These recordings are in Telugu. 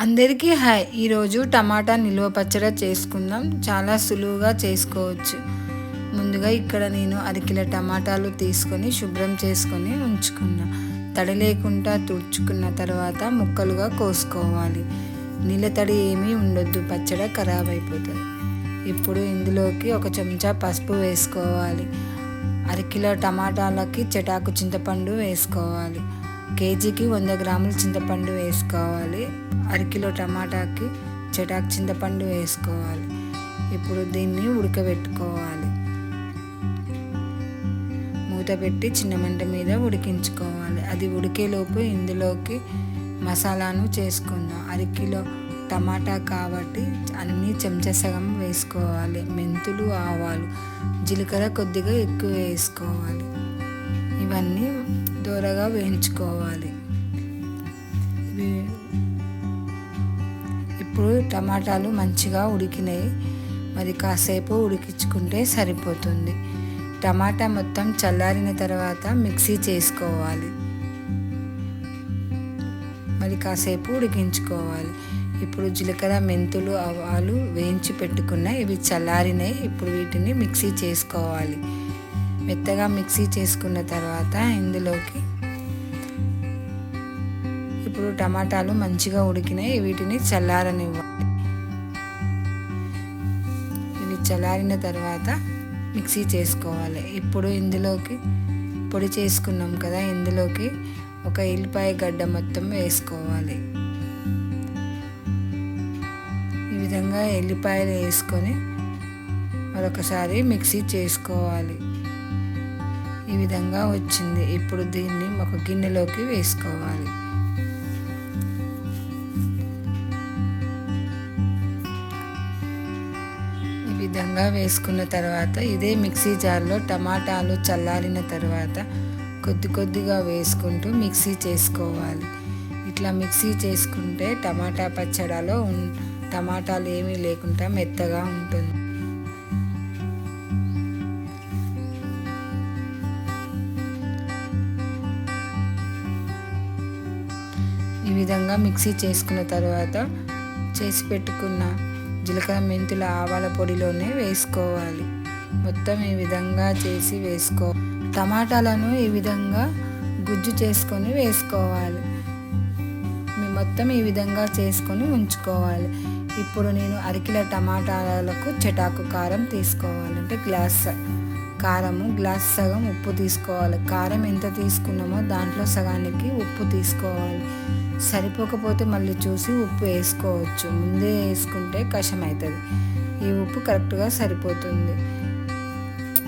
అందరికీ హాయ్. ఈరోజు టమాటా నిల్వ పచ్చడి చేసుకుందాం. చాలా సులువుగా చేసుకోవచ్చు. ముందుగా ఇక్కడ నేను అరకిల టమాటాలు తీసుకొని శుభ్రం చేసుకొని ఉంచుకున్నా. తడి లేకుండా తుడుచుకున్న తర్వాత ముక్కలుగా కోసుకోవాలి. నీళ్ళ తడి ఏమీ ఉండొద్దు. పచ్చడి ఖరాబ్ అయిపోతుంది. ఇప్పుడు ఇందులోకి ఒక చెంచా పసుపు వేసుకోవాలి. అరకిల టమాటాలకి చెటాకు చింతపండు వేసుకోవాలి. కేజీకి వంద గ్రాముల చింతపండు వేసుకోవాలి. అరకిలో టమాటాకి చెటాకు చింతపండు వేసుకోవాలి. ఇప్పుడు దీన్ని ఉడకబెట్టుకోవాలి. మూత పెట్టి చిన్న మంట మీద ఉడికించుకోవాలి. అది ఉడికేలోపు ఇందులోకి మసాలాను చేసుకుందాం. అరకిలో టమాటా కాబట్టి అన్నీ చెంచా సగం వేసుకోవాలి. మెంతులు ఆవాలు జీలకర్ర కొద్దిగా ఎక్కువ వేసుకోవాలి. ఇవన్నీ దూరగా వేయించుకోవాలి. ఇప్పుడు టమాటాలు మంచిగా ఉడికినాయి. మరి కాసేపు ఉడికించుకుంటే సరిపోతుంది. టమాటా మొత్తం చల్లారిన తర్వాత మిక్సీ చేసుకోవాలి. మరి కాసేపు ఉడికించుకోవాలి. ఇప్పుడు జీలకర్ర మెంతులు ఆవాలు వేయించి పెట్టుకున్న ఇవి చల్లారినాయి. ఇప్పుడు వీటిని మిక్సీ చేసుకోవాలి. మెత్తగా మిక్సీ చేసుకున్న తర్వాత ఇందులోకి ఇప్పుడు టమాటాలు మంచిగా ఉడికినాయి. వీటిని చల్లారనివ్వాలి ఇవి చల్లారిన తర్వాత మిక్సీ చేసుకోవాలి. ఇప్పుడు ఇందులోకి పొడి చేసుకున్నాం కదా ఇందులోకి ఒక ఎల్లిపాయ గడ్డ మొత్తం వేసుకోవాలి. ఈ విధంగా ఎల్లిపాయలు వేసుకొని మరొకసారి మిక్సీ చేసుకోవాలి. ఈ విధంగా వచ్చింది. ఇప్పుడు దీన్ని ఒక గిన్నెలోకి వేసుకోవాలి. ఈ విధంగా వేసుకున్న తర్వాత ఇదే మిక్సీ జార్లో టమాటాలు చల్లారిన తర్వాత కొద్ది కొద్దిగా వేసుకుంటూ మిక్సీ చేసుకోవాలి. ఇట్లా మిక్సీ చేసుకుంటే టమాటా పచ్చడిలో టమాటాలు ఏమీ లేకుండా మెత్తగా ఉంటుంది. ఈ విధంగా మిక్సీ చేసుకున్న తర్వాత చేసి పెట్టుకున్న జీలకర్ర మెంతుల ఆవాల పొడిలోనే వేసుకోవాలి. మొత్తం ఈ విధంగా చేసి వేసుకో. టమాటాలను ఈ విధంగా గుజ్జు చేసుకొని వేసుకోవాలి. మొత్తం ఈ విధంగా చేసుకొని ఉంచుకోవాలి. ఇప్పుడు నేను అరకిల టమాటాలకు చెటాకు కారం తీసుకోవాలి. అంటే గ్లాస్ కారము గ్లాస్ సగం ఉప్పు తీసుకోవాలి. కారం ఎంత తీసుకున్నామో దాంట్లో సగానికి ఉప్పు తీసుకోవాలి. సరిపోకపోతే మళ్ళీ చూసి ఉప్పు వేసుకోవచ్చు. ముందే వేసుకుంటే కషం అవుతుంది ఈ ఉప్పు కరెక్ట్గా సరిపోతుంది.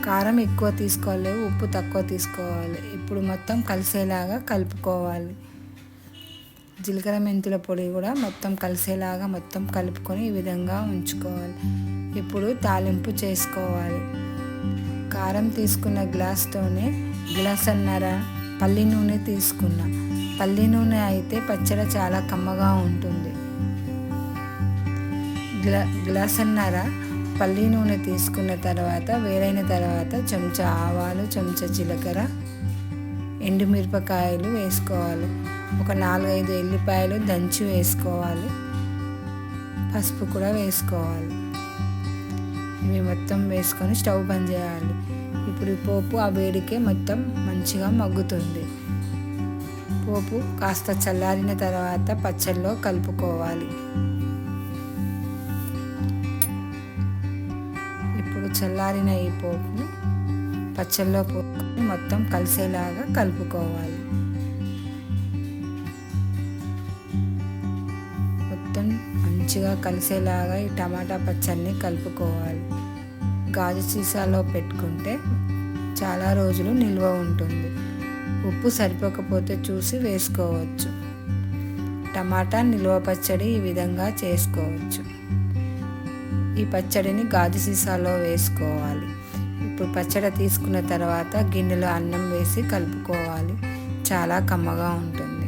కారం ఎక్కువ తీసుకోవాలి ఉప్పు తక్కువ తీసుకోవాలి. ఇప్పుడు మొత్తం కలిసేలాగా కలుపుకోవాలి. జీలకర్ర మెంతుల పొడి కూడా మొత్తం కలిసేలాగా మొత్తం కలుపుకొని ఈ విధంగా ఉంచుకోవాలి. ఇప్పుడు తాలింపు చేసుకోవాలి. కారం తీసుకున్న గ్లాస్తోనే గ్లాస్ అన్నారా పల్లి నూనె తీసుకున్నా. పల్లి నూనె అయితే పచ్చడి చాలా కమ్మగా ఉంటుంది. గ్లా గ్లాస్ అన్నర పల్లి నూనె తీసుకున్న తర్వాత వేరైన తర్వాత చెంచా ఆవాలు చెంచా జీలకర్ర ఎండుమిరపకాయలు వేసుకోవాలి. ఒక నాలుగైదు ఎల్లిపాయలు దంచి వేసుకోవాలి. పసుపు కూడా వేసుకోవాలి. ఇవి మొత్తం వేసుకొని స్టవ్ బంద్ చేయాలి. ఇప్పుడు ఈ పోపు ఆ వేడికే మొత్తం మంచిగా మగ్గుతుంది. పోపు కాస్త చల్లారిన తర్వాత పచ్చల్లో కలుపుకోవాలి. ఇప్పుడు చల్లారిన ఈ పోపుని పచ్చల్లో పోపుని మొత్తం కలిసేలాగా కలుపుకోవాలి. మొత్తం మంచిగా కలిసేలాగా ఈ టమాటా పచ్చడిని కలుపుకోవాలి. గాజు సీసాలో పెట్టుకుంటే చాలా రోజులు నిల్వ ఉంటుంది. ఉప్పు సరిపోకపోతే చూసి వేసుకోవచ్చు. టమాటా నిల్వ పచ్చడి ఈ విధంగా చేసుకోవచ్చు. ఈ పచ్చడిని గాజు సీసాలో వేసుకోవాలి. ఇప్పుడు పచ్చడి తీసుకున్న తర్వాత గిన్నెలో అన్నం వేసి కలుపుకోవాలి. చాలా కమ్మగా ఉంటుంది.